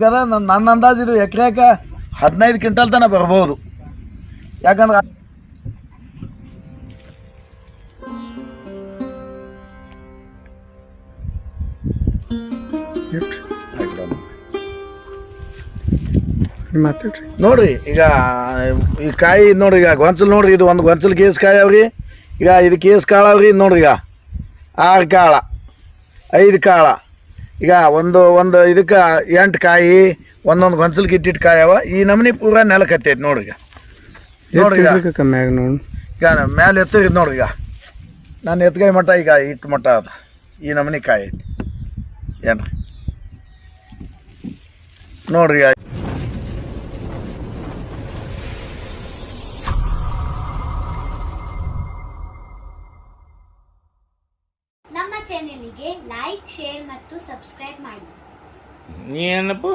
ಈಗ ನನ್ನ ಅಂದಾಜು ಇದು ಎಕರೆಕ ಹದಿನೈದು ಕ್ವಿಂಟಲ್ ತನಕ ಬರ್ಬೋದು. ಯಾಕಂದ್ರೆ ನೋಡ್ರಿ, ಈಗ ಈ ಕಾಯಿ ನೋಡ್ರಿ, ಈಗ ಗೊಂಚಲು ನೋಡ್ರಿ, ಇದು ಒಂದು ಗೊಂಚಲು ಕೇಸ್ ಕಾಯಿ ಅವ್ರಿ. ಈಗ ಇದು ಕೇಸ್ ಕಾಳ ಅವ್ರಿ, ನೋಡ್ರಿ ಈಗ. ಆರು ಕಾಳ, ಐದು ಕಾಳ. ಈಗ ಒಂದು ಒಂದು ಇದಕ್ಕೆ ಎಂಟು ಕಾಯಿ ಒಂದೊಂದು ಗೊಂಚಲ್ಗೆ ಇಟ್ಟಿಟ್ಟು ಕಾಯಿ ಅವ ಈ ನಮೂನಿ ಪೂರ ನೆಲಕ್ಕೆ ಹತ್ತೈತಿ ನೋಡ್ರಿ ಈಗ. ನೋಡ್ರಿ ಕಮ್ಮಿ ಆಗ ನೋಡಿ. ಈಗ ಮ್ಯಾಲೆ ಎತ್ತಿದ್ ನೋಡ್ರಿ ಈಗ. ನಾನು ಎತ್ಗೈ ಮಟ್ಟ ಈಗ ಇಟ್ಟು ಮಟ್ಟ ಅದ. ಈ ನಮನಿ ಕಾಯಿ ಐತಿ. ಏನ್ರಿ? ನೋಡ್ರಿ നീ എന്നപ്പോ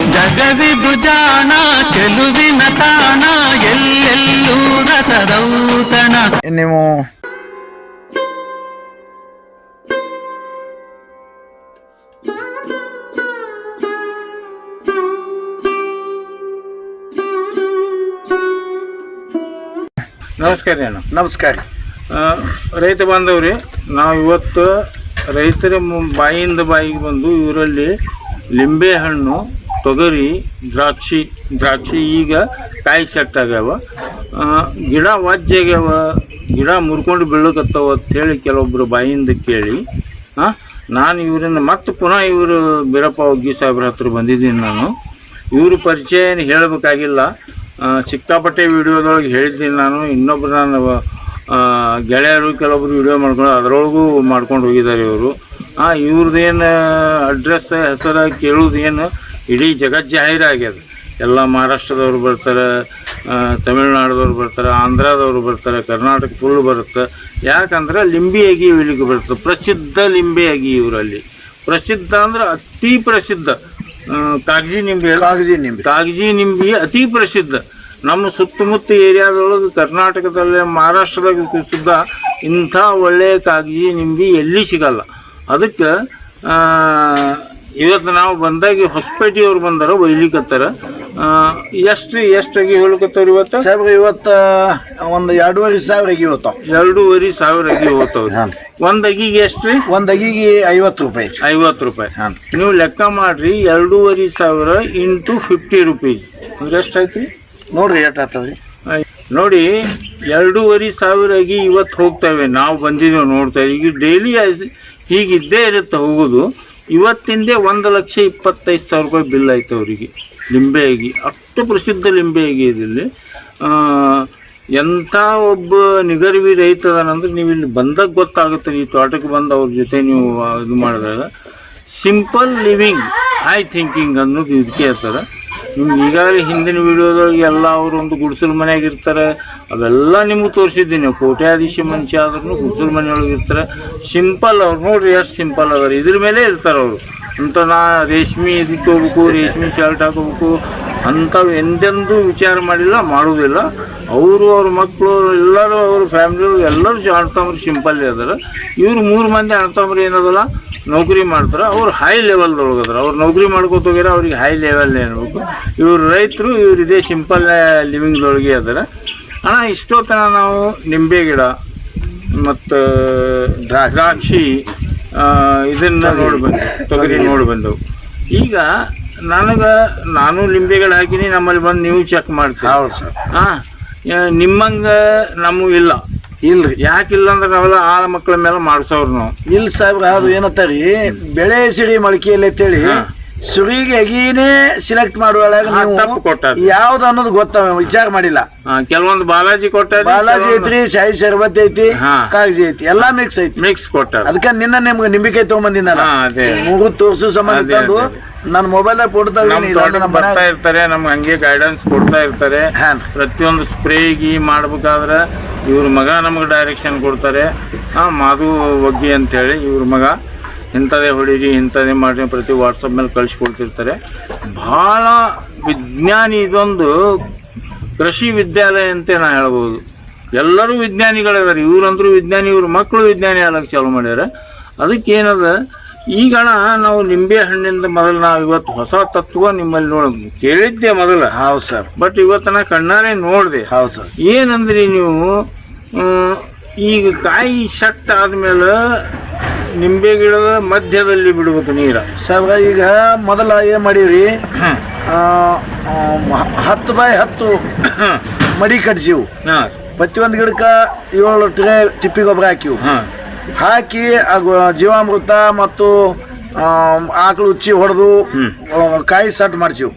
జగవి భుజాన చెలు వినతానా ఎల్లెల్లు రసదౌతన ನಮಸ್ಕಾರ ಅಣ್ಣ. ನಮಸ್ಕಾರ. ರೈತ ಬಾಂಧವ್ರಿ ನಾವು ಇವತ್ತು ರೈತರ ಬಾಯಿಂದ ಬಾಯಿಗೆ ಬಂದು ಇವರಲ್ಲಿ ಲಿಂಬೆ ಹಣ್ಣು ತೊಗರಿ ದ್ರಾಕ್ಷಿ ದ್ರಾಕ್ಷಿ ಈಗ ಕಾಯಿ ಸೆಟ್ ಆಗ್ಯಾವ ಗಿಡ ವಾಜ್ಯ ಆಗ್ಯಾವ ಗಿಡ ಮುರ್ಕೊಂಡು ಬೀಳಕತ್ತಾವ ಹೇಳಿ ಕೆಲವೊಬ್ಬರು ಬಾಯಿಂದ ಕೇಳಿ. ಹಾಂ ನಾನು ಇವರನ್ನು ಮತ್ತೆ ಪುನಃ ಇವರು ಬೀರಪ್ಪ ಒಗ್ಗಿ ಸಾಹೇಬ್ರ ಹತ್ರ ಬಂದಿದ್ದೀನಿ ನಾನು. ಇವರು ಪರಿಚಯ ಏನು ಹೇಳಬೇಕಾಗಿಲ್ಲ. ಸಿಕ್ಕಾಪಟ್ಟೆ ವಿಡಿಯೋದೊಳಗೆ ಹೇಳಿದ್ದೀನಿ ನಾನು. ಇನ್ನೊಬ್ರು ನಾನು ಗೆಳೆಯರು ಕೆಲವೊಬ್ರು ವಿಡಿಯೋ ಮಾಡ್ಕೊಂಡು ಅದರೊಳಗೂ ಮಾಡ್ಕೊಂಡು ಹೋಗಿದ್ದಾರೆ ಇವರು. ಹಾಂ ಇವ್ರದ್ದೇನು ಅಡ್ರೆಸ್ ಹೆಸರು ಕೇಳೋದೇನು ಇಡೀ ಜಗತ್ ಜಾಹೀರಾಗ್ಯದ ಎಲ್ಲ ಮಹಾರಾಷ್ಟ್ರದವ್ರು ಬರ್ತಾರೆ ಆ, ತಮಿಳ್ನಾಡದವ್ರು ಬರ್ತಾರೆ ಆಂಧ್ರದವ್ರು ಬರ್ತಾರೆ ಕರ್ನಾಟಕ ಫುಲ್ ಬರುತ್ತೆ. ಯಾಕಂದ್ರೆ ಲಿಂಬಿಯಾಗಿ ಅಗಿ ಇಲ್ಲಿಗೆ ಬರುತ್ತೆ. ಪ್ರಸಿದ್ಧ ಲಿಂಬೆ ಅಗಿ ಇವರಲ್ಲಿ. ಪ್ರಸಿದ್ಧ ಅಂದ್ರೆ ಅತಿ ಪ್ರಸಿದ್ಧ. ಆ, ಕಾಗಜಿ ನಿಂಬೆ ಕಾಗಜಿ ನಿಂಬೆ. ಕಾಗಜಿ ನಿಂಬೆ ಅತಿ ಪ್ರಸಿದ್ಧ. ನಮ್ಮ ಸುತ್ತಮುತ್ತ ಏರಿಯಾದೊಳಗೆ ಕರ್ನಾಟಕದಲ್ಲೇ ಮಹಾರಾಷ್ಟ್ರದಾಗ ಸುದ್ದ ಇಂಥ ಒಳ್ಳೆಯ ಕಾಗಜಿ ನಿಂಬೆ ಎಲ್ಲಿ ಸಿಗಲ್ಲ. ಅದಕ್ಕೆ ಇವತ್ತು ನಾವು ಬಂದಾಗ ಹೊಸಪೇಟೆಯವ್ರು ಬಂದಾರ ಒಯ್ಲಿಕತ್ತಾರ. ಎಷ್ಟು ಎಷ್ಟಾಗಿ ಹೇಳ್ಕತ್ತವ್ರು ಇವತ್ತು? ಸಾವಿರ ಇವತ್ತ ಒಂದು ಎರಡೂವರೆ ಸಾವಿರ ಅಗಿ ಹೋಗ್ತಾವ ಎರಡೂವರೆ ಸಾವಿರ ಅಗಿ ಹೋಗ್ತಾವ್ರಿ. ಒಂದು ಅಗಿಗೆ ಎಷ್ಟು ರೀ? ಒಂದು ಅಗಿಗೆ ಐವತ್ತು ರೂಪಾಯಿ ಐವತ್ತು ರೂಪಾಯಿ. ಹಾಂ. ನೀವು ಲೆಕ್ಕ ಮಾಡ್ರಿ ಎರಡೂವರೆ ಸಾವಿರ ಇಂಟು ಫಿಫ್ಟಿ ರುಪೀಸ್. ಅಂದ್ರೆ ಎಷ್ಟಾಯ್ತು ರೀ ನೋಡ್ರಿ ಎಷ್ಟು ಆಗ್ತದ್ರಿ. ನೋಡಿ ಎರಡೂವರೆ ಸಾವಿರ ಆಗಿ ಇವತ್ತು ಹೋಗ್ತಾವೆ. ನಾವು ಬಂದಿದ್ದೇವೆ ನೋಡ್ತಾ ಈಗ ಡೈಲಿ ಹೀಗಿದ್ದೇ ಇರುತ್ತೆ ಹೋಗೋದು. ಇವತ್ತಿಂದೇ ಒಂದು ಲಕ್ಷ ಇಪ್ಪತ್ತೈದು ಸಾವಿರ ರೂಪಾಯಿ ಬಿಲ್ ಆಯಿತು ಅವರಿಗೆ. ಲಿಂಬೆಯಾಗಿ ಅಷ್ಟು ಪ್ರಸಿದ್ಧ ಲಿಂಬೆಯಾಗಿ ಇದೆ ಇಲ್ಲಿ. ಆ, ಎಂಥ ಒಬ್ಬ ನಿಗರ್ವಿ ರೈತ ಅದಾನಂದ್ರೆ ನೀವು ಇಲ್ಲಿ ಬಂದಾಗ ಗೊತ್ತಾಗುತ್ತೆ ಈ ತೋಟಕ್ಕೆ ಬಂದು ಅವ್ರ ಜೊತೆ ನೀವು ಇದು ಮಾಡಿದಾಗ. ಸಿಂಪಲ್ ಲಿವಿಂಗ್ ಹೈ ಥಿಂಕಿಂಗ್ ಅನ್ನೋದು ಇದಕ್ಕೆ ಹೇಳ್ತಾರೆ. ನಿಮ್ಗೆ ಈಗಾಗಲೇ ಹಿಂದಿನ ವಿಡಿಯೋದೊಳಗೆ ಎಲ್ಲ ಅವರು ಒಂದು ಗುಡಿಸಲು ಮನೆಯಾಗ ಇರ್ತಾರೆ. ಅವೆಲ್ಲ ನಿಮಗೆ ತೋರಿಸಿದ್ದೀನಿ. ಕೋಟ್ಯಾಧೀಶ ಮನುಷ್ಯ ಆದ್ರೂ ಗುಡಿಸಲು ಮನೆಯೊಳಗೆ ಇರ್ತಾರೆ. ಸಿಂಪಲ್ ಅವ್ರು ನೋಡ್ರಿ ಎಷ್ಟು ಸಿಂಪಲ್ ಅವರು ಇದ್ರ ಮೇಲೆ ಇರ್ತಾರೆ ಅವರು. ಅಂತ ನಾ ರೇಷ್ಮೆ ಇದಕ್ಕೆ ಹೋಗ್ಬೇಕು ರೇಷ್ಮೆ ಶರ್ಟ್ ಹಾಕೋಬೇಕು ಅಂಥವು ಎಂದೆಂದೂ ವಿಚಾರ ಮಾಡಿಲ್ಲ ಮಾಡೋದಿಲ್ಲ ಅವರು ಅವ್ರ ಮಕ್ಕಳು ಎಲ್ಲರೂ ಅವ್ರ ಫ್ಯಾಮಿಲಿ ಎಲ್ಲರೂ ಅಣ್ತಂಬ್ರು ಸಿಂಪಲ್ ಇದ್ದಾರೆ. ಇವ್ರು ಮೂರು ಮಂದಿ ಅಣ್ತಂಬ್ರು ಏನದಲ್ಲ ನೌಕರಿ ಮಾಡ್ತಾರೆ. ಅವ್ರು ಹೈ ಲೆವೆಲ್ದೊಳಗೆ ಅದಾರ ಅವ್ರು ನೌಕರಿ ಮಾಡ್ಕೋತ ಹೋಗ್ಯಾರ ಅವ್ರಿಗೆ ಹೈ ಲೆವೆಲ್ ಏನಬೇಕು ಇವ್ರು ರೈತರು ಇವ್ರು ಇದೇ ಸಿಂಪಲ್ ಲಿವಿಂಗ್ದೊಳಗೆ ಅದರ ಅಣ್ಣ ಇಷ್ಟೊತ್ತನ ನಾವು ನಿಂಬೆ ಗಿಡ ಮತ್ತು ದ್ರಾಕ್ಷಿ ಇದನ್ನು ಇದನ್ನ ನೋಡಿ ಬಂದೆವು ತೊಗರಿ ನೋಡಿ ಬಂದೆವು ಈಗ ನನಗೆ ನಾನು ಲಿಂಬೆ ಗಿಡ ಹಾಕಿನಿ ನಮ್ಮಲ್ಲಿ ಬಂದು ನೀವು ಚೆಕ್ ಮಾಡ್ತೀವಿ ಹೌದು ಸರ್ ಹಾಂ ನಿಮ್ಮಂಗೆ ನಮಗೂ ಇಲ್ಲ. ಇಲ್ರಿ. ಯಾಕಿಲ್ಲ ಅಂದ್ರೆ ಅವೆಲ್ಲ ಆಳ ಮಕ್ಕಳ ಮೇಲೆ ಮಾಡಿಸೋರು ನಾವು. ಇಲ್ಲ ಸಾಹೇಬ್ರ ಅದು ಏನತ್ತಾರಿ ಬೆಳೆ ಸಿಡಿ ಮೊಳಕೆಯಲ್ಲಿ ಅಂತೇಳಿ ಸುರಿಗೆ ಅಗಿನೇ ಸೆಲೆಕ್ಟ್ ಮಾಡುವಾಗ ಹಾ, ತಪ್ಪು ಕೊಟ್ಟಾರ. ಯಾವ್ದು ಅನ್ನೋದು ಗೊತ್ತ ವಿಚಾರ ಮಾಡಿಲ್ಲ ಕೆಲವೊಂದು ಬಾಲಾಜಿ ಕೊಟ್ಟಾರ ಬಾಲಾಜಿ ಐತ್ರಿ ಶಾಹಿ ಶರ್ಬತ್ ಐತಿ ಹಾ. ಕಾಗಜಿ ಐತಿ ಎಲ್ಲಾ ಮಿಕ್ಸ್ ಐತಿ ಮಿಕ್ಸ್ ಕೊಟ್ಟಾರ ಅದಕ್ಕೆ ನಿನ್ನ ನಿಮ್ಗೆ ನಿಂಬಿಕೆ ತಗೊಂಬಂದಿನಲ್ಲ ಹಾ, ಅದೇ. ಮೂಗು ತೋರ್ಸು ಸಂಬಂಧ ಅದೇ, ತಂದು ಅದೇ. ನನ್ನ ಮೊಬೈಲ್ದಾಗ ಫೋಟೋ ತೆಗ್ದೀನಿ ತೋಟಕ್ಕೆ ಬರ್ತಾ ಇರ್ತಾರೆ ನಮ್ಗೆ ಹಂಗೆ ಗೈಡೆನ್ಸ್ ಕೊಡ್ತಾ ಇರ್ತಾರೆ. ಪ್ರತಿಯೊಂದು ಸ್ಪ್ರೇಗಿ ಮಾಡ್ಬೇಕಾದ್ರೆ ಇವ್ರ ಮಗ ನಮ್ಗೆ ಡೈರೆಕ್ಷನ್ ಕೊಡ್ತಾರೆ ಹಾಂ ಮಾಧು ಒಗ್ಗಿ ಅಂತೇಳಿ ಇವ್ರ ಮಗ ಇಂಥದೇ ಹೊಡೀರಿ ಇಂಥದೇ ಮಾಡಿ ಪ್ರತಿ ವಾಟ್ಸಪ್ ಮೇಲೆ ಕಳಿಸ್ಕೊಡ್ತಿರ್ತಾರೆ. ಭಾಳ ವಿಜ್ಞಾನಿ ಇದೊಂದು ಕೃಷಿ ವಿದ್ಯಾಲಯ ಅಂತ ನಾ ಹೇಳ್ಬೋದು. ಎಲ್ಲರೂ ವಿಜ್ಞಾನಿಗಳಿದ್ದಾರೆ ಇವ್ರಂದ್ರೂ ವಿಜ್ಞಾನಿ ಇವ್ರ ಮಕ್ಕಳು ವಿಜ್ಞಾನಿ ಆಗಕ್ಕೆ ಚಾಲು ಮಾಡ್ಯಾರ. ಅದಕ್ಕೇನದ ಈಗಣ ನಾವು ನಿಂಬೆ ಹಣ್ಣಿಂದ ಮೊದಲು ನಾವು ಇವತ್ತು ಹೊಸ ತತ್ವ ನಿಮ್ಮಲ್ಲಿ ನೋಡ ಕೇಳಿದ್ದೆ ಮೊದಲು. ಹೌದು ಸರ್. ಬಟ್ ಇವತ್ತು ನಾ ಕಣ್ಣಾರೆ ನೋಡಿದೆ. ಹೌದು ಸರ್. ಏನಂದ್ರಿ ನೀವು ಈಗ ಕಾಯಿ ಶಕ್ತ ಆದ್ಮೇಲೆ ನಿಂಬೆ ಗಿಡದ ಮಧ್ಯದಲ್ಲಿ ಬಿಡಬೇಕು ನೀರ. ಸರ್ ಈಗ ಮೊದಲ ಏನು ಮಾಡೀವ್ರಿ? ಹತ್ತು ಬೈ ಹತ್ತು ಮಡಿ ಕಟ್ಸಿವು. ಪ್ರತಿಯೊಂದು ಗಿಡಕ್ಕೆ ಏಳು ಟ್ರೇ ತಿಪ್ಪಿ ಗೊಬ್ಬರ ಹಾಕಿವು. ಹಾಕಿ ಜೀವಾಮೃತ ಮತ್ತು ಆಕಳು ಉಚ್ಚಿ ಹೊಡೆದು ಕಾಯಿ ಸಟ್ ಮಾಡ್ಸಿವು.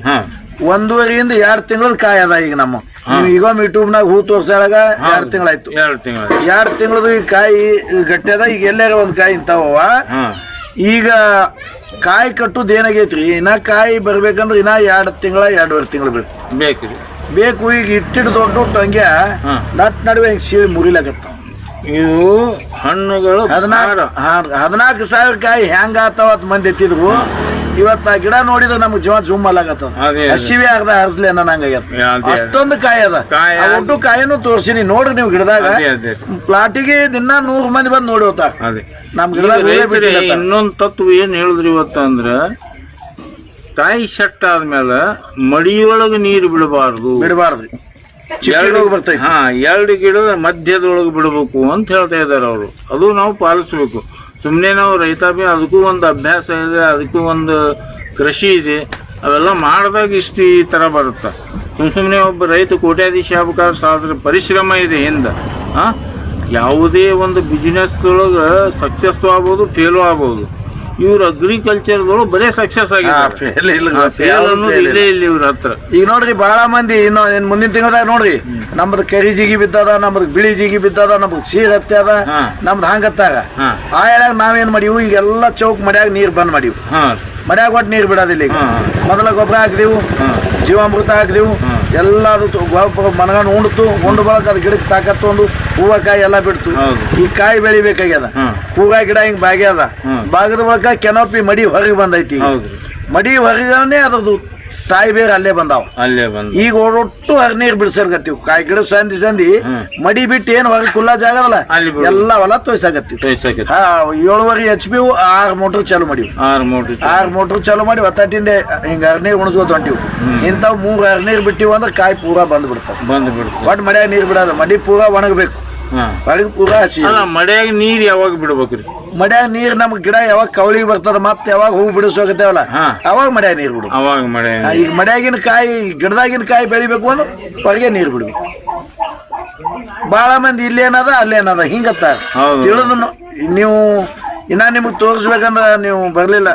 ಒಂದೂವರೆಯಿಂದ ಎರಡು ತಿಂಗಳದ ಕಾಯಿ ಅದ ಈಗ ನಮ್ಮ. ನೀವು ಈಗ ಯೂಟ್ಯೂಬ್ನಾಗ ಹೂ ತೋರ್ಸಾಗ ಎರಡು ತಿಂಗಳಾಯ್ತು. ಎರಡು ತಿಂಗಳು ಎರಡು ತಿಂಗಳದು ಈ ಕಾಯಿ ಗಟ್ಟಿ ಅದ ಈಗ ಎಲ್ಲಾರ ಒಂದು ಕಾಯಿ ಇಂತಾವ ಈಗ ಕಾಯಿ ಕಟ್ಟುದ ಏನಾಗೈತ್ರಿ ಇನ್ನ ಕಾಯಿ ಬರ್ಬೇಕಂದ್ರೆ ಇನ್ನ ಎರಡು ತಿಂಗಳ ಎರಡೂವರೆ ತಿಂಗಳು ಬೇಕು. ಬೇಕ್ರಿ. ಬೇಕು ಈಗ ಇಟ್ಟಿಟ್ಟು ದೊಡ್ಡ ದೊಡ್ಡ ಹಂಗೆ ನಟ್ ನಡುವೆ ಹಿಂಗೆ ಸೀಳಿ ಮುರಿಲಾಗತ್ತ ಇದು ಹಣ್ಣುಗಳು ಹದಿನಾಲ್ಕು ಭಾಳ. ಹದಿನಾಲ್ಕು ಸಾವಿರ ಕಾಯಿ ಹೆಂಗ ಆತಾವ ಅತ್ ಮಂದಿ ಎತ್ತಿದ್ರು. ಇವತ್ತ ಗಿಡ ನೋಡಿದ್ರೆ ನಮ್ಗೆ ಜೀವ ಜೂಮ್ ಅಲ್ಲಾಗತ್ತದ. ಅದೇ, ಅದೇ. ಹಸಿವೆ ಅರ್ಧ ಹರ್ಸ್ಲಿ ಅನ್ನೋ ನಂಗಾಗ್ಯದ ಅದೇ, ಅದೇ. ಅಷ್ಟೊಂದು ಕಾಯಿ ಅದ. ಕಾಯಿ ಆ ಒಟ್ಟು ಕಾಯಿನೂ ತೋರ್ಸಿನಿ ನೋಡ್ರಿ ನೀವು ಗಿಡದಾಗ. ಅದೇ ಅದೇ. ಪ್ಲಾಟಿಗೆ ದಿನ ನೂರು ಮಂದಿ ಬಂದು ನೋಡಿ ಹೋಗ್ತಾರ ಅದೇ. ನಮ್ ಗಿಡದಾಗ ಹೂವೇ ಬಿಟ್ಟಿಲ್ಲ ಅಂತ. ಇನ್ನೊಂದು ತತ್ವ ಏನ್ ಹೇಳಿದ್ರಿ ಇವತ್ತಂದ್ರ ಕಾಯಿ ಸೆಟ್ ಆದ್ಮೇಲೆ ಮಡಿಯೊಳಗೆ ನೀರು ಬಿಡಬಾರ್ದು. ಬಿಡಬಾರ್ದ್ರಿ ಚಿಕ್ಕ ಬರ್ತೈತೆ. ಹಾ ಎರಡು ಗಿಡ ಮಧ್ಯದೊಳಗೆ ಬಿಡಬೇಕು ಅಂತ ಹೇಳ್ತಾ ಇದ್ದಾರೆ ಅವರು. ಅದು ನಾವು ಪಾಲಿಸ್ಬೇಕು. ಸುಮ್ಮನೆ ನಾವು ರೈತಾಪಿ ಅದಕ್ಕೂ ಒಂದು ಅಭ್ಯಾಸ ಇದೆ ಅದಕ್ಕೂ ಒಂದು ಕೃಷಿ ಇದೆ. ಅವೆಲ್ಲ ಮಾಡಿದಾಗ ಇಷ್ಟು ಈ ಥರ ಬರುತ್ತೆ. ಸುಮ್ ಸುಮ್ಮನೆ ಒಬ್ಬ ರೈತ ಕೋಟ್ಯಾಧೀಶ ಆಗ್ಬೇಕಾದ್ರೆ ಸಾದ್ರ ಪರಿಶ್ರಮ ಇದೆ ಹಿಂದೆ. ಯಾವುದೇ ಒಂದು ಬಿಸ್ನೆಸ್ದೊಳಗೆ ಸಕ್ಸಸ್ ಆಗ್ಬೋದು ಫೇಲು ಆಗ್ಬೋದು. ಇವ್ರು ಅಗ್ರಿಕಲ್ಚರ್ಗಳು ಬರೇ ಸಕ್ಸಸ್ ಆಗಿದೆ ಇಲ್ಲ ಅನ್ನೋದು ಇವ್ರ ಹತ್ರ. ಈಗ ನೋಡ್ರಿ ಬಹಳ ಮಂದಿ ಇನ್ನು ಇನ್ ಮುಂದಿನ ತಿಂಗಳದಾಗ ನೋಡ್ರಿ ನಮ್ದು ಕರಿ ಜಿಗಿ ಬಿದ್ದದ ನಮ್ದು ಬಿಳಿ ಜಿಗಿ ಬಿದ್ದದ ನಮ್ದು ಸೀರ್ ಹತ್ತಿ ಅದ. ನಮ್ದು ಹಂಗತ್ತಾಗ. ಆ ಹೇಳಾಗ ನಾವೇನ್ ಮಾಡಿವು? ಈಗೆಲ್ಲ ಚೌಕ್ ಮಾಡ್ಯಾಗ ನೀರ್ ಬಂದ್ ಮಾಡಿವು. ಮಡ್ಯಾಗ ಒಟ್ಟು ನೀರು ಬಿಡೋದಿಲ್ಲ ಈಗ. ಮೊದಲ ಗೊಬ್ಬರ ಹಾಕಿದೆವು ಜೀವಾಮೃತ ಹಾಕಿದೆವು ಎಲ್ಲ ಅದು ಮನಗಂಡು ಉಂಡ್ತು ಉಂಡು ಬಳಕ ಅದು ಗಿಡಕ್ಕೆ ತಾಕತ್ತು ಒಂದು ಹೂವ ಕಾಯಿ ಎಲ್ಲ ಬಿಡ್ತು. ಈ ಕಾಯಿ ಬೆಳಿಬೇಕಾಗ್ಯದ. ಹೂವ ಗಿಡ ಹಿಂಗೆ ಬಾಗ್ಯದ. ಬಾಗದ ಬಳಕ ಕೆನೋಪಿ ಮಡಿ ಹೊರಗೆ ಬಂದೈತಿ ಮಡಿ ಹೊರಗನೆ ಅದ್ರದ್ದು ತಾಯಿ ಬೇರೆ ಅಲ್ಲೇ ಬಂದಾವ. ಅಲ್ಲೇ ಬಂದ ಈಗ ಒಟ್ಟು ನೀರ್ ಬಿಡ್ಸರ್ಗತ್ತೀವಿ. ಕಾಯಿ ಗಿಡ ಸಂದಿ ಸಂದಿ ಮಡಿ ಬಿಟ್ಟು ಏನು ಹೊರಗೆ ಕುಲ್ಲ ಜಾಗದಲ್ಲ ಅಲ್ಲಿ ಬಿಡು. ಎಲ್ಲ ಹೊಲ ತೋಯ್ಸಾಗತ್ತಿ ಹಾ ಏಳುವರೆ ಎಚ್ ಪಿ ಆರ್ ಮೋಟರ್ ಚಾಲು ಮಾಡಿವಿ. ಆರು ಮೋಟ್ರ್ ಆರ್ ಮೋಟರ್ ಚಾಲು ಮಾಡಿ ಒತ್ತಟ್ಟಿಂದ ಹಿಂಗ ಹರಿನೀರ್ ಉಣಿಸ್ಕೊತ ಹೊಂಟಿವಿ. ಇಂಥವ್ ಮೂರು ನೀರ್ ಬಿಟ್ಟಿವಿ ಅಂದ್ರೆ ಕಾಯಿ ಪೂರಾ ಬಂದ್ ಬಿಡ್ತಾವ. ಬಂದು ಬಿಡ್ತು ಒಟ್ಟು ಮಡ್ಯಾಗ ನೀರ್ ಬಿಡೋದು ಮಡಿ ಪೂರಾ ಒಣಗಬೇಕು. ಹಾ. ಪೂರ ಹಸಿ ಅಲ್ಲ ಮಡ್ಯಾಗ ನೀರ್ ಯಾವಾಗ ಬಿಡ್ಬೇಕ್ರಿ? ಮಡ್ಯಾಗ ನೀರು ನಮ್ ಗಿಡ ಯಾವಾಗ ಕವಳಿಗೆ ಬರ್ತದ ಮತ್ತೆ ಯಾವಾಗ ಹೂ ಬಿಡಿಸೋಗತ್ತೇವಲ್ಲ. ಅವಾಗ ಮಡ್ಯಾಗ ನೀರ್ ಬಿಡು ಅವಾಗ ಆ, ಈಗ ಮಡ್ಯಾಗಿನ ಕಾಯಿ ಗಿಡದಾಗಿನ ಕಾಯಿ ಬೆಳಿಬೇಕು ಅಂದ್ರೆ ಹೊರಗೆ ನೀರು ಬಿಡ್ಬೇಕು. ಭಾಳ ಮಂದಿ ಇಲ್ಲೇನದ ಅಲ್ಲೇನದ ಹಿಂಗತ್ತ. ತಿಳಿದ್ನು ನೀವು ಇನ್ನ ನಿಮಗೆ ತೋರಿಸ್ಬೇಕಂದ್ರ ನೀವು ಬರಲಿಲ್ಲ.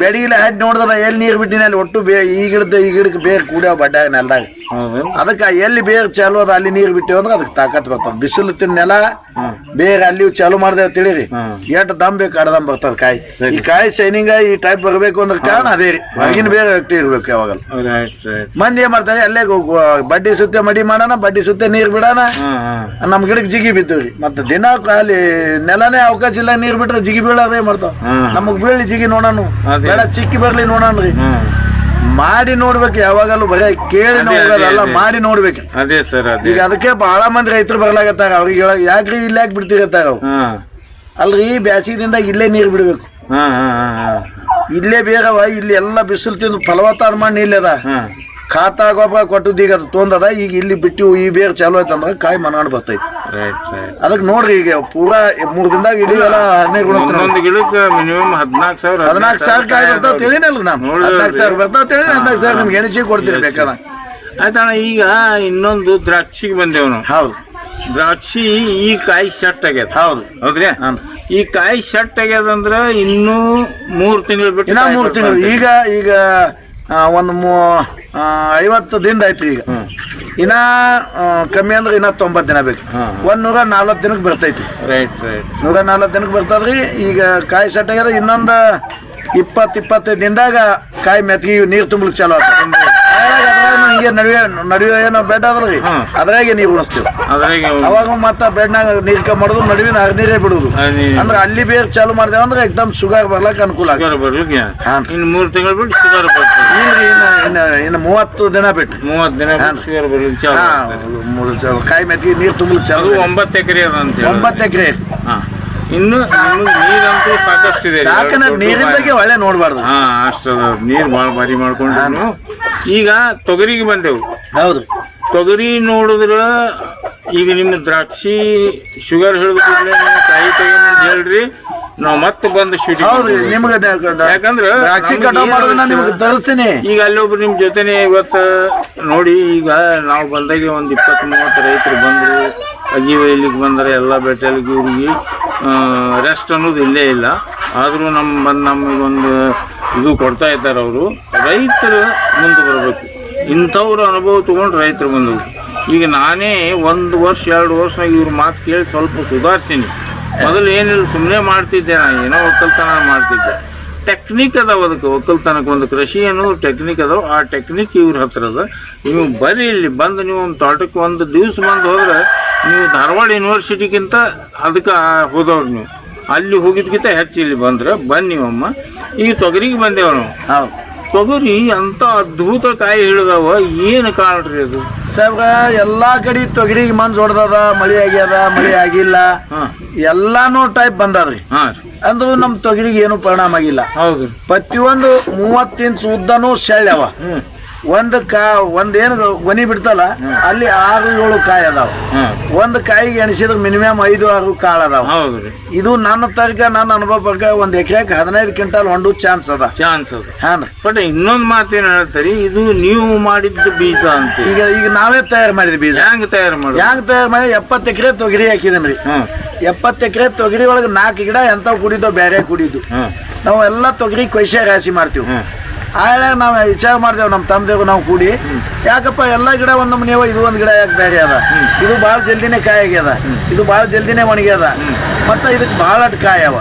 ಬೆಳಗಿಲೆ ಹಾಕಿ ನೋಡಿದ್ರೆ ಎಲ್ಲಿ ನೀರು ಬಿಟ್ಟಿನ ಅಲ್ಲಿ ಒಟ್ಟು ಬೇ ಈ ಗಿಡದ ಈ ಗಿಡಕ್ಕೆ ಬೇಗ ಕೂಡ್ಯಾವ ಬಡ್ಡಾಗ ನೆಲದಾಗ. ಅದಕ್ಕ ಎಲ್ಲಿ ಬೇಗ ಚಾಲು ಅದ ಅಲ್ಲಿ ನೀರು ಬಿಟ್ಟಿವಿ ಅಂದ್ರೆ ಅದಕ್ಕೆ ತಾಕತ್ ಬರ್ತದೆ. ಬಿಸಿಲು ತಿನ್ನ ನೆಲ ಬೇಗ ಅಲ್ಲಿ ಚಾಲು ಮಾಡ್ದೇವ್ ತಿಳಿರಿ. ಎಟ್ ಎಷ್ಟು ದಮ್ ಬೇಕು ಅಡ್ದಮ್ ಬರ್ತದ ಕಾಯಿ. ಈ ಕಾಯಿ ಶೈನಿಂಗ್ ಈ ಟೈಪ್ ಬರಬೇಕು ಅಂದ್ರೆ ಕಾರಣ ಅದೇ ರೀ. ಹೊರಗಿನ ಬೇಗ ವ್ಯಕ್ತಿ ಇರ್ಬೇಕು ರೈಟ್ ಮಂದಿ ಏನ್ ಮಾಡ್ತಾರೆ ಅಲ್ಲೇ ಬಡ್ಡಿ ಸುತ್ತೆ ಮಡಿ ಮಾಡೋಣ ಬಡ್ಡಿ ಸುತ್ತೆ ನೀರ್ ಬಿಡೋಣ. ನಮ್ ಗಿಡಕ್ಕೆ ಜಿಗಿ ಬಿದ್ದವ್ರಿ. ಮತ್ತೆ ದಿನ ಅಲ್ಲಿ ನೆಲನೇ ಅವಕಾಶ ಇಲ್ಲ ನೀರ್ ಬಿಟ್ರೆ ಜಿಗಿ ಬೀಳೋದೇ ಮಾಡ್ತಾವ. ನಮಗ್ ಬೀಳಿ ಜಿಗಿ ನೋಡೋಣ ಅದೇ. ಬೇಡ ಚಿಕ್ಕಿ ಬರ್ಲಿ ನೋಡೋಣ್ರಿ ರೀ ಮಾಡಿ ನೋಡ್ಬೇಕು ಯಾವಾಗಲೂ ಬರೀ ಕೇಳಿ ನೋಡ್ಬೇಕಲ್ಲ ನೋಡೋದಲ್ಲ ಮಾಡಿ ನೋಡ್ಬೇಕು. ಅದೇ ಸರ್ ಈಗ ಅದಕ್ಕೆ ಬಹಳ ಮಂದಿ ರೈತರು ಬರ್ಲಾಗತ್ತಾರ ಅವ್ರಿಗೆ ಹೇಳ ಯಾಕ್ರಿ ಇಲ್ಲಿ ಯಾಕೆ ಬಿಡ್ತಿರತ್ತಾರ ಅವ್ರು? ಹಾ. ಅಲ್ರಿ ಬ್ಯಾಸಿದಿಂದ ಇಲ್ಲೇ ನೀರ್ ಬಿಡ್ಬೇಕು. ಇಲ್ಲೇ ಬೇಗವ ಇಲ್ಲಿ ಎಲ್ಲ ಬಿಸಿಲು ತಿಂದು ಫಲವತ್ತಾದ ಮಣ್ಣು ಇಲ್ಲದ ಖಾತಾ ಗೊಬ್ಬರ ಕೊಟ್ಟದ್ದು ಈಗ ಅದು ತೊಂದದ. ಈಗ ಇಲ್ಲಿ ಬಿಟ್ಟು ಈ ಬೇರ್ ಚಾಲು ಆಯ್ತಂದ್ರೆ ಕಾಯಿ ಮನಾಡ್ ಬರ್ತೈತಿ. ರೈಟ್ ರೈಟ್ ಅದಕ್ಕೆ ನೋಡ್ರಿ ಈಗ ಪೂರಾ ಮೂರು ದಿನದಾಗ ಇಡೀ ಎಲ್ಲ ಹದಿನೈದು ಗಿಡಕ್ಕೆ ಮಿನಿಮಮ್ ಹದಿನಾಲ್ಕು ಸಾವಿರ ಹದಿನಾಲ್ಕು ಸಾವಿರ ಕಾಯಿ ಬರ್ತಾವ ತಿಳಿನಲ್ಲ ನಾನು. ಹದಿನಾಲ್ಕು ಸಾವಿರ ಬರ್ತಾವ ತಿಳಿ ಹದಿನಾಲ್ಕು ಸಾವಿರ ನಿಮ್ಗೆ ಎಣಿಸಿ ಕೊಡ್ತೀನಿ ಬೇಕಾದ. ಆಯ್ತಣ್ಣ ಈಗ ಇನ್ನೊಂದು ದ್ರಾಕ್ಷಿಗೆ ಬಂದೇವು ನಾವು. ಹೌದು. ದ್ರಾಕ್ಷಿ ಈ ಕಾಯಿ ಶರ್ಟ್ ಆಗ್ಯದ. ಹೌದು. ಹೌದ್ರಿ. ಈ ಕಾಯಿ ಶರ್ಟ್ ಆಗ್ಯದ ಅಂದ್ರ ಇನ್ನೂ ಮೂರು ತಿಂಗಳು ಬಿಟ್ಟು ಮೂರು ತಿಂಗಳು. ಈಗ ಈಗ ಒಂದು ಮೂ ಐವತ್ತು ದಿನ ಆಯ್ತು ಈಗ. ಇನ್ನ ಕಮ್ಮಿ ಅಂದ್ರೆ ಇನ್ನ ತೊಂಬತ್ತು ದಿನ ಬೇಕು. ಒಂದ್ ನೂರ ನಲ್ವತ್ತು ದಿನಕ್ಕೆ ಬರ್ತೈತಿ. ರೈಟ್ ರೈಟ್ ನೂರ ನಲ್ವತ್ತು ದಿನಕ್ಕೆ ಬರ್ತದ್ರಿ ಈಗ ಕಾಯಿ ಸೆಟ್ ಆಗ್ಯದ ಇನ್ನೊಂದು ಇಪ್ಪತ್ತು ಇಪ್ಪತ್ತೈದು ದಿನದಾಗ ಕಾಯಿ ಮೆತ್ಗಿ ನೀರು ತುಂಬಲಿಕ್ಕೆ ಚಾಲು ಆಗ್ತದೆ. ಹಿಂಗೆ ನಡುವೆ ನಡುವೆ ಏನೋ ಬೆಡ್ ಅದ್ರಿ. ಅದ್ರಾಗೆ ನೀರು ಉಣಿಸ್ತೀವಿ. ಅದ್ರಾಗೆ ಅವಾಗ ಮತ್ತ ಬೆಡ್ನಾಗ ನೀರ್ ಕಮ್ಮಿ ಮಾಡುದು ನಡುವಿನ ನೀರೇ ಬಿಡುದು. ಅಂದ್ರೆ ಅಲ್ಲಿ ಬೇರ್ ಚಾಲು ಮಾಡ್ದೇವ ಅಂದ್ರೆ ಎಕ್ದಮ್ ಶುಗರ್ ಬರ್ಲಕ್ ಅನುಕೂಲ ಬರ್ಲಿಕ್ಕೆ. ಇನ್ನು ಮೂರು ತಿಂಗಳು ಬಿಟ್ಟು ಶುಗರ್ ಬರ್ತದೆ ಇನ್ನ ಮೂವತ್ತು ದಿನ ಬಿಟ್ಟು. ಮೂವತ್ತು ದಿನ ಶುಗರ್ ಬರ್ಲಿಕ್ಕೆ ಚಾಲು ಕಾಯಿ ಮೆತ್ತಿಗೆ ನೀರು ತುಂಬಲು ಅದು ಚಾಲು ಒಂಬತ್ತು ಎಕರೆ. ಒಂಬತ್ತು ಎಕರೆ. ಹಾ. ಇನ್ನು ನೀರಂತೂ ಸಾಕಷ್ಟು ಇದೆ ನೀರಿನ ಬಗ್ಗೆ ಒಳ್ಳೆ ನೋಡ್ಬಾರ್ದು. ಹಾ ಅಷ್ಟು ನೀರು ಭಾಳ ಭಾರಿ ಮಾಡ್ಕೊಂಡು ಈಗ ತೊಗರಿಗೆ ಬಂದೆವು. ಹೌದು. ತೊಗರಿ ನೋಡಿದ್ರೆ ಈಗ ನಿಮ್ಮ ದ್ರಾಕ್ಷಿ ಶುಗರ್ ಹೇಳ್ಬೇಕಿದ್ರೆ ನೀವು ಕಾಯಿ ಹೇಳ್ರಿ. ನಾವು ಮತ್ತೆ ಬಂದು ಶೂಟಿಂಗ್ ಹೌದು ನಿಮ್ಗೆ ಯಾಕಂದ್ರೆ ದ್ರಾಕ್ಷಿ ಕಟಾವ್ ಮಾಡೋದು ನಾನು ಏನು ನಿಮ್ಗೆ ತರಿಸ್ತೀನಿ. ಈಗ ಅಲ್ಲೊಬ್ರು ನಿಮ್ಮ ಜೊತೆನೆ ಇವತ್ತು ನೋಡಿ ಈಗ ನಾವು ಬಂದಾಗ ಒಂದು ಇಪ್ಪತ್ತು ಮೂವತ್ತು ರೈತರು ಬಂದರು. ಅಗಿವ ಇಲ್ಲಿಗೆ ಬಂದರೆ ಎಲ್ಲ ಬೆಟ್ಟಲಿಗೆ ಇವ್ರಿಗೆ ರೆಸ್ಟ್ ಅನ್ನೋದು ಇಲ್ಲೇ ಇಲ್ಲ. ಆದರೂ ನಮ್ಮ ಬಂದು ನಮಗೊಂದು ಇದು ಕೊಡ್ತಾ ಇದ್ದಾರೆ ಅವರು. ರೈತರು ಮುಂದೆ ಬರಬೇಕು. ಇಂಥವ್ರ ಅನುಭವ ತೊಗೊಂಡು ರೈತರು ಬಂದವು ಈಗ ನಾನೇ ಒಂದು ವರ್ಷ, ಎರಡು ವರ್ಷ ಇವ್ರ ಮಾತು ಕೇಳಿ ಸ್ವಲ್ಪ ಸುಧಾರಿಸ್ತೀನಿ ಮೊದಲು ಏನಿಲ್ಲ ಸುಮ್ಮನೆ ಮಾಡ್ತಿದ್ದೆ ನಾನು ಏನೋ ಒಕ್ಕಲ್ತನ ಮಾಡ್ತಿದ್ದೆ. ಟೆಕ್ನಿಕ್ ಅದಾವ ಅದಕ್ಕೆ, ಒಕ್ಕಲ್ತನಕ್ಕೆ ಒಂದು ಕೃಷಿ ಏನು ಟೆಕ್ನಿಕ್ ಅದಾವ. ಆ ಟೆಕ್ನಿಕ್ ಇವ್ರ ಹತ್ರ ಅದ. ನೀವು ಬರೀ ಇಲ್ಲಿ ಬಂದು ನೀವು ಒಂದು ತೋಟಕ್ಕೆ ಒಂದು ದಿವ್ಸ ಬಂದು ಹೋದ್ರೆ ನೀವು ಧಾರವಾಡ ಯೂನಿವರ್ಸಿಟಿಗಿಂತ ಅದಕ್ಕೆ ಹೋದವ್ರು ನೀವು. ಅಲ್ಲಿ ಹೋಗಿದ್ಕಿಂತ ಹೆಚ್ಚು ಇಲ್ಲಿ ಬಂದ್ರೆ ಬನ್ನಿ ಅಮ್ಮ. ಈಗ ತೊಗರಿಗೆ ಬಂದೇವ ನಾವು. ಹೌದು. ತೊಗರಿ ಅಂತ ಅದ್ಭುತ ಕಾಯಿ ಹಿಡಿದವ ಏನು ಕಾಣ್ರಿ ಅದು? ಸಾಹೇಬ್ರ ಎಲ್ಲಾ ಕಡೆ ತೊಗರಿಗೆ ಮನ್ಸ್ ಹೊಡೆದದ ಮಳೆ ಆಗ್ಯದ ಮಳೆ ಆಗಿಲ್ಲ. ಎಲ್ಲಾನು ಟೈಪ್ ಬಂದದ್ರಿ ಅಂದ್ರೂ ನಮ್ ತೊಗರಿಗೆ ಏನು ಪರಿಣಾಮ ಆಗಿಲ್ಲ. ಹೌದು. ಪ್ರತಿಯೊಂದು ಮೂವತ್ತು ಇಂಚ್ ಉದ್ದನೂ ಸೆಳ್ಯವ ಹ್ಞೂ ಒಂದ್ ಕಾ ಒಂದ್ ಏನು ಗೊನಿ ಬಿಡ್ತಲ್ಲ ಅಲ್ಲಿ ಆರು ಏಳು ಕಾಯಿ ಅದಾವ. ಒಂದು ಒಂದ್ ಕಾಯಿಗೆ ಎಣಿಸಿದ್ರೆ ಮಿನಿಮಮ್ ಐದು ಆರು ಕಾಳು ಅದಾವ. ಇದು ನನ್ನ ತರ್ಕ ನನ್ನ ಅನುಭವ ಪ್ರಕಾರ ಒಂದ್ ಎಕರೆಗೆ ಹದಿನೈದು ಕ್ವಿಂಟಲ್ ಹೊಂಡು ಚಾನ್ಸ್ ಅದ. ಚಾನ್ಸ್ ಅದ. ಹಾನ್ ಬಟ್ ಇನ್ನೊಂದು ಮಾತೇನು ಹೇಳ್ತಾರೆ ಇದು ನೀವು ಮಾಡಿದ್ದ ಬೀಜ ಅಂತ ಈಗ ಈಗ ನಾವೇ ತಯಾರು ಮಾಡಿದ ಬೀಜ. ಹೆಂಗ್ ತಯಾರು ಮಾಡಿ ಹೆಂಗ್ ತಯಾರು ಮಾಡಿ? ಎಪ್ಪತ್ತು ಎಕರೆ ತೊಗರಿ ಹಾಕಿದನ್ರಿ ಎಪ್ಪತ್ ಎಪ್ಪತ್ತು ಎಕರೆ ತೊಗರಿ ಒಳಗೆ ನಾಲ್ಕು ಗಿಡ ಎಂಥವು ಕುಡಿದೋ ಬೇರೆ ಕುಡಿದು ನಾವು ಎಲ್ಲ ತೊಗರಿ ಕೊಯ್ಸೆ ರಾಶಿ ಮಾಡ್ತೀವಿ. ಆಳೆ ನಾವು ವಿಚಾರ ಮಾಡ್ದೇವು ನಮ್ಮ ತಮ್ಮದೇವು ನಾವು ಕೂಡಿ. ಯಾಕಪ್ಪ ಎಲ್ಲ ಗಿಡ ಒಂದು ನಮ್ನೇವ ಇದು ಒಂದು ಗಿಡ ಯಾಕೆ ಬೇರೆ ಅದ? ಇದು ಭಾಳ ಜಲ್ದಿನೇ ಕಾಯಿ ಆಗ್ಯದ ಇದು ಭಾಳ ಜಲ್ದಿನೇ ಒಣಗ್ಯದ. ಮತ್ತು ಇದಕ್ಕೆ ಭಾಳ ಕಾಯಿ ಅವ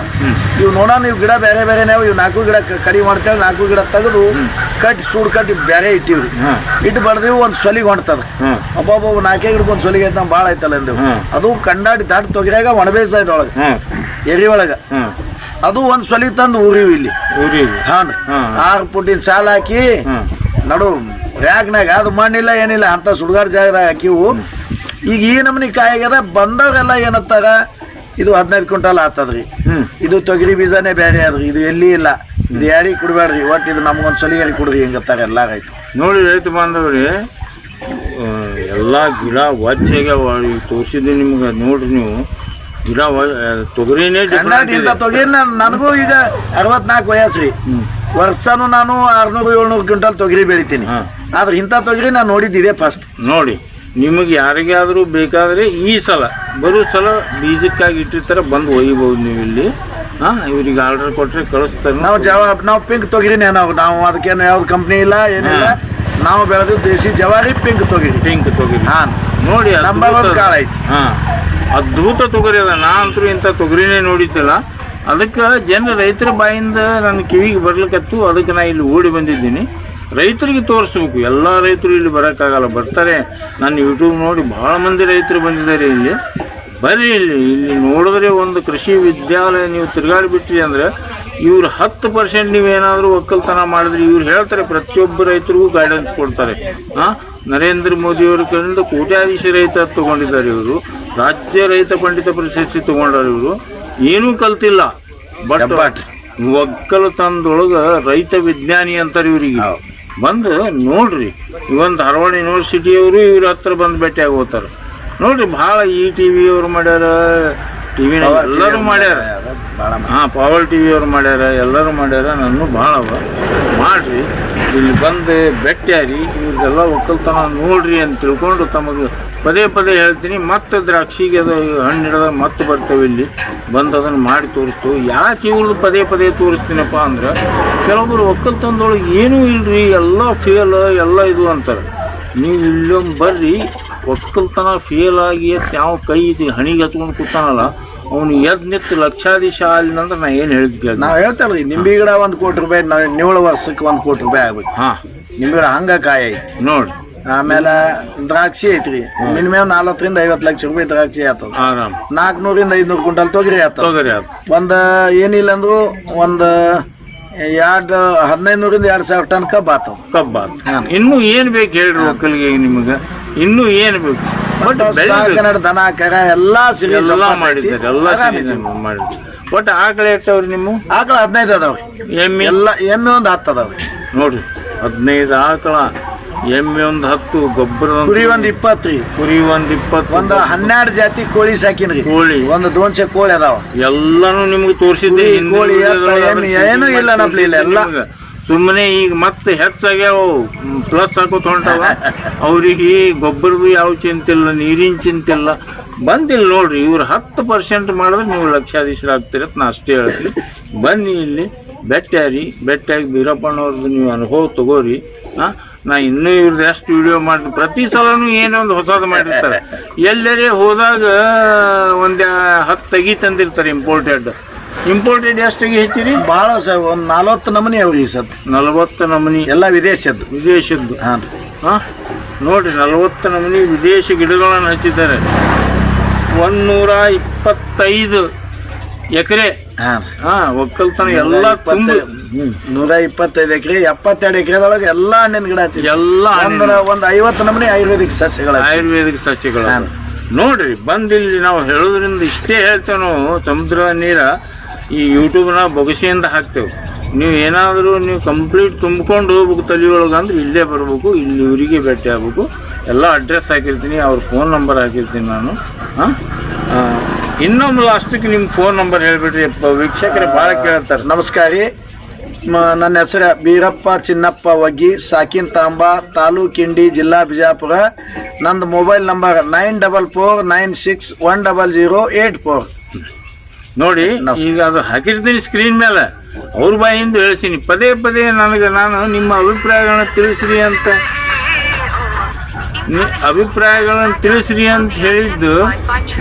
ಇವು ನೋಡೋಣ ಇವು ಗಿಡ ಬೇರೆ ಬೇರೆನೇ ಇವು ನಾಲ್ಕು ಗಿಡ ಕಡಿ ಮಾಡ್ತೇವೆ ನಾಲ್ಕು ಗಿಡ ತೆಗೆದು ಕಟ್ ಸೂಡ್ ಕಟ್ ಬೇರೆ ಇಟ್ಟಿವ್ರಿ. ಇಟ್ ಇಟ್ಟು ಬಡ್ದಿವು ಒಂದು ಸೊಲಿಗೆ ಹೊಂಟದ ಒಬ್ಬೊಬ್ಬ ನಾಲ್ಕೇ ಗಿಡಕ್ಕೆ ಒಂದು ಸೊಲಿಗೆ ಐತೆ ಭಾಳ ಐತಲ್ಲ ಅಂದೇವು. ಅದು ಕಂಡಾಡಿ ದಾಟ್ ತೊಗರಿಯಾಗ ಒಣಬೇಸ ಇದ್ದೊಳಗೆ ಹ್ಮ್ ಎರಿ ಒಳಗೆ ಅದು ಒಂದು ಸೊಲಿ ತಂದು ಊರಿವಿ ಇಲ್ಲಿ. ಹಾನ್. ಆರು ಪುಟ್ಟಿನ ಸಾಲ ಹಾಕಿ ನಡು ರ್ಯಾಗ್ನಾಗ ಅದು ಮಣ್ಣಿಲ್ಲ ಏನಿಲ್ಲ ಅಂತ ಸುಡ್ಗಾಡ್ ಜಾಗದಾಗ ಹಾಕಿವು. ಈಗ ಈ ನಮೂನಿ ಕಾಯಿಗದ ಬಂದವರೆಲ್ಲ ಏನತ್ತಾರ ಇದು ಹದಿನೈದು ಕ್ವಿಂಟಲ್ ಆತದ್ರಿ ಇದು ತೊಗರಿ ಬೀಜನೇ ಬೇರೆ ಆದ್ರಿ ಇದು ಎಲ್ಲಿ ಇಲ್ಲ. ಇದು ಯಾರಿಗೆ ಕೊಡಬೇಡ್ರಿ ಒಟ್ಟು ಇದು ನಮ್ಗೊಂದು ಸಲ ಯಾರಿಗೆ ಕೊಡ್ರಿ? ಹಿಂಗತ್ತಾರ ಎಲ್ಲ ರೈತ ನೋಡಿ ರೈತ ಬಾಂಧವ್ರಿ ಎಲ್ಲ ಗಿಡ ವಜ್ಜೆಗೆ ತೋರಿಸಿದ್ದು ನಿಮ್ಗೆ ನೋಡ್ರಿ ನೀವು. ವ- ತೊಗರಿನೇ ತೊಗರಿ ನನಗೂ ಈಗ ಅರವತ್ನಾಲ್ಕು ವಯಸ್ಸು ರೀ. ವರ್ಷನೂ ನಾನು ಆರ್ನೂರು ಏಳ್ನೂರು ಕ್ವಿಂಟಲ್ ತೊಗರಿ ಬೆಳಿತೀನಿ. ಆದ್ರೆ ಇಂಥ ತೊಗರಿ ನಾನು ನೋಡಿದ್ದಿದೆ ಫಸ್ಟ್ ನೋಡಿ ನಿಮಗೆ ಯಾರಿಗಾದರೂ ಬೇಕಾದರೆ ಈ ಸಲ ಬರೋ ಸಲ ಬೀಜಕ್ಕಾಗಿ ಇಟ್ಟಿರ್ತಾರೆ ಬಂದು ಒಯ್ಯಬಹುದು ನೀವು ಇಲ್ಲಿ. ಹಾಂ ಇವ್ರಿಗೆ ಆರ್ಡರ್ ಕೊಟ್ಟರೆ ಕಳಿಸ್ತಾರೆ. ನಾವು ಜವಾಬ್ ನಾವು ಪಿಂಕ್ ತೊಗರಿನೇ ನಾವು ನಾವು ಅದಕ್ಕೇನು ಯಾವ್ದು ಕಂಪ್ನಿ ಇಲ್ಲ ಏನಿಲ್ಲ. ನಾವು ಬೆಳೆದು ದೇಸಿ ಜವಾರಿ ಪಿಂಕ್ ತೊಗರಿ. ಪಿಂಕ್ ತೊಗರಿ. ಹಾ. ನೋಡಿ ನಂಬರ್ ಒಂದು ಕಾಳು ಐತಿ. ಹಾ. ಅದ್ಭುತ ತೊಗರಿ ಅದ. ನಾ ಅಂತೂ ಇಂಥ ತೊಗರಿನೇ ನೋಡಿದ್ದಿಲ್ಲ. ಅದಕ್ಕೆ ಜನ ರೈತರ ಬಾಯಿಂದ ನನ್ನ ಕಿವಿಗೆ ಬರ್ಲಿಕ್ಕತ್ತು ಅದಕ್ಕೆ ನಾ ಇಲ್ಲಿ ಓಡಿ ಬಂದಿದ್ದೀನಿ. ರೈತರಿಗೆ ತೋರಿಸ್ಬೇಕು. ಎಲ್ಲ ರೈತರು ಇಲ್ಲಿ ಬರೋಕ್ಕಾಗಲ್ಲ. ಬರ್ತಾರೆ. ನಾನು ಯೂಟ್ಯೂಬ್ ನೋಡಿ ಭಾಳ ಮಂದಿ ರೈತರು ಬಂದಿದ್ದಾರೆ ಇಲ್ಲಿ. ಬರ್ರಿ ಇಲ್ಲಿ. ಇಲ್ಲಿ ನೋಡಿದ್ರೆ ಒಂದು ಕೃಷಿ ವಿದ್ಯಾಲಯ ನೀವು ತಿರುಗಾಡಿಬಿಟ್ರಿ ಅಂದರೆ ಇವ್ರು ಹತ್ತು ಪರ್ಸೆಂಟ್ ನೀವೇನಾದರೂ ಒಕ್ಕಲ್ತನ ಮಾಡಿದ್ರೆ ಇವ್ರು ಹೇಳ್ತಾರೆ ಪ್ರತಿಯೊಬ್ಬ ರೈತರಿಗೂ ಗೈಡೆನ್ಸ್ ಕೊಡ್ತಾರೆ. ಹಾಂ ನರೇಂದ್ರ ಮೋದಿಯವರ ಕಡೆಯಿಂದ ಕೋಟ್ಯಾಧೀಶ ರೈತ ತಗೊಂಡಿದ್ದಾರೆ ಇವರು. ರಾಜ್ಯ ರೈತ ಪಂಡಿತ ಪ್ರಶಸ್ತಿ ತಗೊಂಡ್ರ ಇವರು. ಏನೂ ಕಲ್ತಿಲ್ಲ. ಬಟ್. ಒಕ್ಕಲತನದೊಳಗೆ ರೈತ ವಿಜ್ಞಾನಿ ಅಂತಾರೆ ಇವರಿಗೆ. ಬಂದು ನೋಡ್ರಿ ಇವನ್ ಧಾರವಾಡ ಯೂನಿವರ್ಸಿಟಿಯವರು ಇವ್ರ ಹತ್ರ ಬಂದು ಭೇಟಿಯಾಗಿ ಹೋಗ್ತಾರೆ. ನೋಡ್ರಿ ಭಾಳ ಈ ಟಿ ವಿಯವ್ರು ಮಾಡ್ಯಾರ. ಟಿ ವಿನ ಎಲ್ಲರೂ ಮಾಡ್ಯಾರ. ಹಾ ಪವರ್ ಟಿ ಅವ್ರು ಮಾಡ್ಯಾರ ಎಲ್ಲರೂ ಮಾಡ್ಯಾರ ನನ್ನ ಭಾಳ ಅವ. ಮಾಡ್ರಿ ಇಲ್ಲಿ ಬಂದು ಬೆಟ್ಟ್ಯಾರಿ ಇವ್ರದೆಲ್ಲ ಒಕ್ಕಲ್ತನ ನೋಡ್ರಿ ಅಂತ ತಿಳ್ಕೊಂಡು ತಮಗೆ ಪದೇ ಪದೇ ಹೇಳ್ತೀನಿ ಮತ್ತೆ ದ್ರಾಕ್ಷಿಗೆ ಅದು ಹಣ್ಣು ಹಿಡಿದಾಗ ಮತ್ತೆ ಬರ್ತೇವೆ ಇಲ್ಲಿ. ಬಂದು ಅದನ್ನು ಮಾಡಿ ತೋರಿಸ್ತು. ಯಾಕೆ ಇವ್ರದ್ದು ಪದೇ ಪದೇ ತೋರಿಸ್ತೀನಪ್ಪ ಅಂದ್ರೆ ಕೆಲವೊಬ್ಬರು ಒಕ್ಕಲ್ತನದೊಳಗೆ ಏನೂ ಇಲ್ರಿ ಎಲ್ಲ ಫೇಲ್ ಎಲ್ಲ ಇದು ಅಂತಾರೆ. ನೀವು ಇಲ್ಲೊಂದು ಬರ್ರಿ ಒಕ್ಕಲ್ತನ ಫೇಲ್ ಆಗಿ ಎತ್ತಿ ಯಾವ ಕೈ ಇದು ಹಣಿಗೆ ಹತ್ಕೊಂಡು ಕೂತಾನಲ್ಲ ಅವನು ಎದ್ ನಿತ್ತು ಲಕ್ಷಾಧೀಶ ಅಂದ್ರೆ ನಾ ಏನು ಹೇಳಿದ್ ಕೇಳಿ ನಾವು ಹೇಳ್ತಾರಲ್ಲ ನಿಂಬೆ ಗಿಡ ಒಂದು ಕೋಟಿ ರೂಪಾಯಿ ನಾವು ನಿವಳ ವರ್ಷಕ್ಕೆ ಒಂದು ಕೋಟಿ ರೂಪಾಯಿ ಆಗ್ಬೇಕು. ಹಾಂ. ನಿಂಬೆ ಗಿಡ ಹಂಗ ಕಾಯಿ ಐತಿ. ನೋಡಿ. ಆಮೇಲೆ ದ್ರಾಕ್ಷಿ ಐತ್ರಿ ಮಿನಿಮಮ್ ನಲ್ವತ್ತರಿಂದ ಐವತ್ತು ಲಕ್ಷ ರೂಪಾಯಿ ದ್ರಾಕ್ಷಿ ಆತದ. ನಾಲ್ಕುನೂರಿಂದ ಐದ್ನೂರು ಕ್ವಿಂಟಲ್ ತೊಗರಿ ಆಯ್ತು ತೊಗರಿ ಒಂದು ಏನಿಲ್ಲ ಅಂದ್ರು ಒಂದು ಎರಡು ಹದಿನೈದು ನೂರಿಂದ ಎರಡು ಸಾವಿರ ಟನ್ ಕಬ್ಬು ಆತದ. ಆತ ಇನ್ನು ಏನು ಬೇಕು ಹೇಳ್ರಿ ಒಕ್ಕಲಿಗೆ ನಿಮಗ? ಇನ್ನು ಏನ್ ಬೇಕು? ಬಟ್ ಕನ್ನಡ ದನ ಕರ ಎಲ್ಲಾ. ಮಾಡಿದ್ದಾರೆ ಎಲ್ಲ. ಮಾಡಿದ್ದಾರೆ. ಒಟ್ಟು ಆಕಳ ಎಷ್ಟವ್ರಿ ನಿಮ್ಮ? ಆಕಳ ಹದಿನೈದು ಅದಾವೆ ಎಮ್ಮೆ? ಎಲ್ಲ ಎಮ್ಮೆ ಒಂದು ಹತ್ತು ಅದಾವೆ ನೋಡ್ರಿ ಹದಿನೈದು ಆಕಳ ಎಮ್ಮೆ ಒಂದು ಹತ್ತು ಗೊಬ್ಬರ ಕುರಿ ಒಂದು ಇಪ್ಪತ್ತು ರೀ. ಕುರಿ ಒಂದು ಇಪ್ಪತ್ತು ಒಂದು ಹನ್ನೆರಡು ಜಾತಿ ಕೋಳಿ ಸಾಕಿನ್ರಿ. ಕೋಳಿ. ಒಂದು ದೋನ್ಸೆ ಕೋಳಿ ಅದಾವ. ಎಲ್ಲಾನು ನಿಮ್ಗೆ ತೋರಿಸಿದ್ರಿ ಕೋಳಿ, ಏನೂ ಇಲ್ಲ ನಮ್ಲಿ ಇಲ್ಲ, ಎಲ್ಲ. ಸುಮ್ಮನೆ ಈಗ ಮತ್ತೆ ಹೆಚ್ಚಾಗ್ಯಾವ ಪ್ಲಸ್ ಹಾಕೋತ ಹೊಂಟಾವ ಅವ್ರಿಗೆ ಗೊಬ್ಬರದು ಯಾವ ಚಿಂತಿಲ್ಲ ನೀರಿನ ಚಿಂತಿಲ್ಲ ಬಂದಿಲ್ಲ ನೋಡ್ರಿ, ಇವ್ರು ಹತ್ತು ಪರ್ಸೆಂಟ್ ಮಾಡಿದ್ರೆ ನೀವು ಲಕ್ಷಾಧೀಶರಾಗ್ತೀರ ಅಂತ ನಾ ಅಷ್ಟೇ ಹೇಳ್ತೀನಿ. ಬನ್ನಿ ಇಲ್ಲಿ ಬೆಟ್ಟಾರಿ ಬೆಟ್ಟಾಗಿ ಬೀರಪ್ಪನವ್ರದ್ದು ನೀವು ಅನುಭವ ತಗೋರಿ. ಹಾಂ ನಾ ಇನ್ನೂ ಇವ್ರದ್ದು ಎಷ್ಟು ವಿಡಿಯೋ ಮಾಡಿ ಪ್ರತಿ ಸಲನೂ ಏನೋ ಒಂದು ಹೊಸದು ಮಾಡಿರ್ತಾರೆ. ಎಲ್ಲರೇ ಹೋದಾಗ ಒಂದು ಹತ್ತು ತೆಗಿ ತಂದಿರ್ತಾರೆ ಇಂಪೋರ್ಟೆಡ್ ಇಂಪೋರ್ಟೆಡ್ ಎಷ್ಟು ತೆಗಿ ಹೆಚ್ಚಿರಿ ಭಾಳ ಸರ್ ಒಂದು ನಲವತ್ತು ನಮೂನಿ ಅವ್ರಿ ಸರ್ ನಲವತ್ತು ನಮೂನಿ. ಎಲ್ಲ ವಿದೇಶದ್ದು. ವಿದೇಶದ್ದು. ಹಾಂ. ಹಾಂ? ನೋಡ್ರಿ ನಲವತ್ತು ನಮೂನಿ ವಿದೇಶಿ ಗಿಡಗಳನ್ನು ಹಚ್ಚಿದ್ದಾರೆ. ಒಂದೂರ ಇಪ್ಪತ್ತೈದು ಎಕರೆ. ಹಾಂ. ಹಾಂ ಒಕ್ಕಲ್ತನ ಎಲ್ಲ ತುಂಬ. ನೂರ ಇಪ್ಪತ್ತೈದು ಎಕರೆ ಎಪ್ಪತ್ತೆರಡು ಎಕರೆದೊಳಗೆ ಎಲ್ಲ ಹಣ್ಣಿನ ಗಿಡ ಹಚ್ಚಿ ಎಲ್ಲ ಅಂದ್ರೆ ಒಂದು ಐವತ್ತು ನಮೂನಿ ಆಯುರ್ವೇದಿಕ್ ಸಸ್ಯಗಳ ಆಯುರ್ವೇದಿಕ್ ಸಸ್ಯಗಳು. ನೋಡ್ರಿ ಬಂದಿಲ್ಲಿ ನಾವು ಹೇಳೋದ್ರಿಂದ ಇಷ್ಟೇ ಹೇಳ್ತೇವೆ ನಾವು. ಸಮುದ್ರ ನೀರ ಈ ಯೂಟ್ಯೂಬ್ನ ಬೊಗಸೆಯಿಂದ ಹಾಕ್ತೇವೆ. ನೀವು ಏನಾದರೂ ನೀವು ಕಂಪ್ಲೀಟ್ ತುಂಬ್ಕೊಂಡು ಹೋಗ್ಬೇಕು ತಲೆಯೊಳಗೆ ಅಂದ್ರೆ ಇಲ್ಲೇ ಬರಬೇಕು, ಇಲ್ಲಿ ಇವರಿಗೆ ಭೇಟಿ ಆಗಬೇಕು. ಎಲ್ಲ ಅಡ್ರೆಸ್ ಹಾಕಿರ್ತೀನಿ, ಅವ್ರ ಫೋನ್ ನಂಬರ್ ಹಾಕಿರ್ತೀನಿ ನಾನು. ಹಾಂ? ಇನ್ನೊಂದು ಲಾಸ್ಟಿಗೆ ನಿಮ್ಮ ಫೋನ್ ನಂಬರ್ ಹೇಳಿಬಿಟ್ರಿ ವೀಕ್ಷಕರು ಭಾಳ ಕೇಳ್ತಾರೆ. ನಮಸ್ಕಾರ. ನನ್ನ ಹೆಸರು ಬೀರಪ್ಪ ಚಿನ್ನಪ್ಪ ಒಗ್ಗಿ ಸಾಕಿನ್ ತಾಂಬ, ತಾಲೂಕಿಂಡಿ, ಜಿಲ್ಲಾ ಬಿಜಾಪುರ. ನಂದು mobile number nine double four nine six one double zero eight four ನೋಡಿ ಈಗ ಅದು ಹಾಕಿರ್ತೀನಿ ಸ್ಕ್ರೀನ್ ಮೇಲೆ. ಅವ್ರ ಬಾಯಿಂದ ಹೇಳ್ತೀನಿ. ಪದೇ ಪದೇ ನನಗೆ ನಾನು ನಿಮ್ಮ ಅಭಿಪ್ರಾಯಗಳನ್ನ ತಿಳಿಸ್ರಿ ಅಂತ. ಅಭಿಪ್ರಾಯಗಳನ್ನು ತಿಳಿಸ್ರಿ ಅಂತ ಹೇಳಿದ್ದು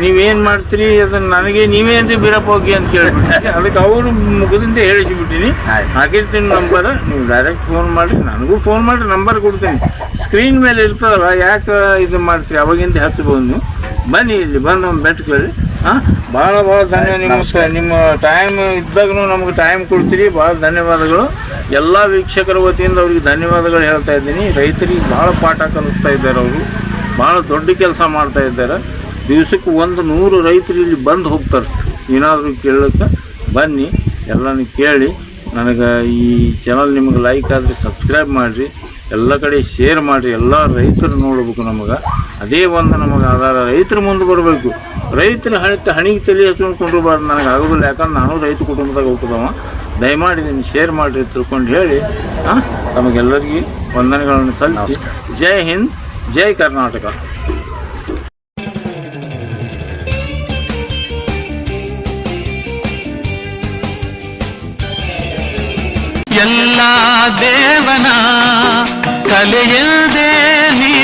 ನೀವೇನು ಮಾಡ್ತೀರಿ? ಅದನ್ನು ನನಗೆ ನೀವೇ ಬೀರಪ್ಪ ಹೋಗಿ ಅಂತ ಕೇಳ್ಬಿಟ್ಟು ಅದಕ್ಕೆ ಅವರು ಮುಖದಿಂದ ಹೇಳಿಸಿಬಿಟ್ಟಿನಿ. ಹಾಕಿರ್ತೀನಿ ನಂಬರ್. ನೀವು ಡೈರೆಕ್ಟ್ ಫೋನ್ ಮಾಡಿ ನನಗೂ ಫೋನ್ ಮಾಡಿ ನಂಬರ್ ಕೊಡ್ತೀನಿ. ಸ್ಕ್ರೀನ್ ಮೇಲೆ ಇರ್ತದಲ್ಲ ಯಾಕೆ ಇದು ಮಾಡ್ತೀರಿ? ಅವಾಗಿಂದ ಹಚ್ಬೋದು ನೀವು. ಬನ್ನಿ ಇಲ್ಲಿ ಬಂದು ಒಂದು ಬೆಟ್ಟ ಕೇಳಿ. ಹಾಂ? ಭಾಳ ಭಾಳ ಧನ್ಯ ನಿಮ್ಮ ಸ- ನಿಮ್ಮ ಟೈಮ್ ಇದ್ದಾಗೂ ನಮ್ಗೆ ಟೈಮ್ ಕೊಡ್ತೀರಿ. ಭಾಳ ಧನ್ಯವಾದಗಳು. ಎಲ್ಲ ವೀಕ್ಷಕರ ವತಿಯಿಂದ ಅವ್ರಿಗೆ ಧನ್ಯವಾದಗಳು ಹೇಳ್ತಾ ಇದ್ದೀನಿ. ರೈತರಿಗೆ ಭಾಳ ಪಾಠ ಕಲಿಸ್ತಾ ಇದ್ದಾರೆ ಅವರು. ಭಾಳ ದೊಡ್ಡ ಕೆಲಸ ಮಾಡ್ತಾ ಇದ್ದಾರೆ. ದಿವಸಕ್ಕೆ ಒಂದು ನೂರು ರೈತರು ಇಲ್ಲಿ ಬಂದು ಹೋಗ್ತಾರೆ. ಏನಾದರೂ ಕೇಳೋಕ್ಕೆ ಬನ್ನಿ. ಎಲ್ಲನೂ ಕೇಳಿ. ನನಗೆ ಈ ಚಾನಲ್ ನಿಮಗೆ ಲೈಕ್ ಆದರೆ ಸಬ್ಸ್ಕ್ರೈಬ್ ಮಾಡಿರಿ. ಎಲ್ಲ ಕಡೆ ಶೇರ್ ಮಾಡಿರಿ ಎಲ್ಲ ರೈತರು ನೋಡಬೇಕು ನಮಗೆ. ಅದೇ ಒಂದು ನಮಗೆ ಆಧಾರ. ರೈತರು ಮುಂದೆ ಬರಬೇಕು. ರೈತರ ಹಣಿ ಹಣಿಗೆ ತಲೆ ಹಚ್ಕೊಂಡು ಕೊಂಡ್ರಬಾರ್ದು ನನಗೆ ಆಗೋದಿಲ್ಲ. ಯಾಕಂದ್ರೆ ನಾನು ರೈತ ಕುಟುಂಬದಾಗ ಹೋಗ್ತದವ ದಯಮಾಡಿ ಇದನ್ನು ಶೇರ್ ಮಾಡಿರಿ ತಿಳ್ಕೊಂಡು ಹೇಳಿ ಹಾಂ ತಮಗೆಲ್ಲರಿಗೂ ವಂದನೆಗಳನ್ನು ಸಲ್ಲಿಸಿ. ಜೈ ಹಿಂದ್ ಜೈ ಕರ್ನಾಟಕ. ಎಲ್ಲ ದೇವನ ಕಲೆಯದೇ ನೀ